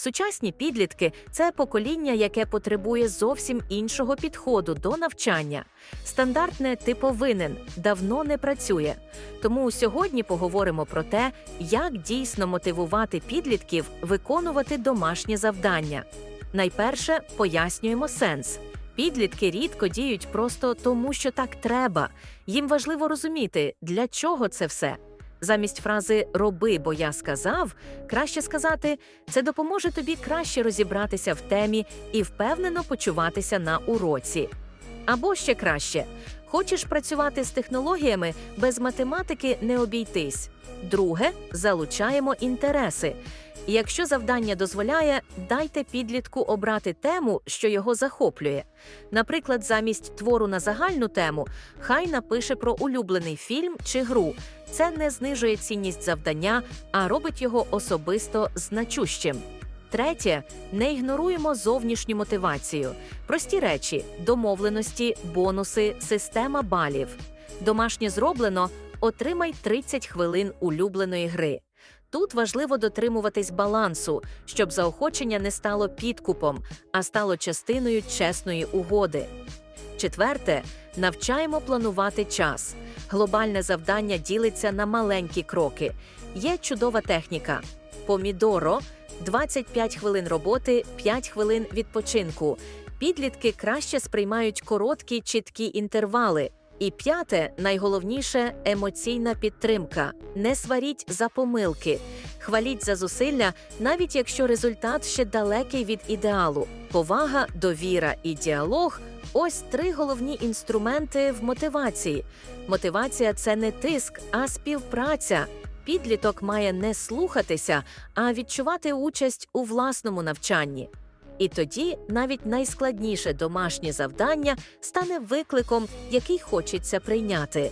Сучасні підлітки це покоління, яке потребує зовсім іншого підходу до навчання. Стандартне ти повинен давно не працює. Тому сьогодні поговоримо про те, як дійсно мотивувати підлітків виконувати домашні завдання. Найперше пояснюємо сенс. Підлітки рідко діють просто тому, що так треба. Їм важливо розуміти, для чого це все. Замість фрази роби, бо я сказав, краще сказати це допоможе тобі краще розібратися в темі і впевнено почуватися на уроці. Або ще краще, хочеш працювати з технологіями, без математики не обійтись. Друге, залучаємо інтереси. Якщо завдання дозволяє, дайте підлітку обрати тему, що його захоплює. Наприклад, замість твору на загальну тему, хай напише про улюблений фільм чи гру. Це не знижує цінність завдання, а робить його особисто значущим. Третє, не ігноруємо зовнішню мотивацію. Прості речі, домовленості, бонуси, система балів. Домашнє зроблено, отримай 30 хвилин улюбленої гри. Тут важливо дотримуватись балансу, щоб заохочення не стало підкупом, а стало частиною чесної угоди. Четверте, навчаємо планувати час. Глобальне завдання ділиться на маленькі кроки. Є чудова техніка. Помідоро 25 хвилин роботи, 5 хвилин відпочинку. Підлітки краще сприймають короткі, чіткі інтервали. І п'яте, найголовніше емоційна підтримка. Не сваріть за помилки, хваліть за зусилля, навіть якщо результат ще далекий від ідеалу. Повага, довіра і діалог ось три головні інструменти в мотивації. Мотивація це не тиск, а співпраця. Підліток має не слухатися, а відчувати участь у власному навчанні. І тоді навіть найскладніше домашнє завдання стане викликом, який хочеться прийняти.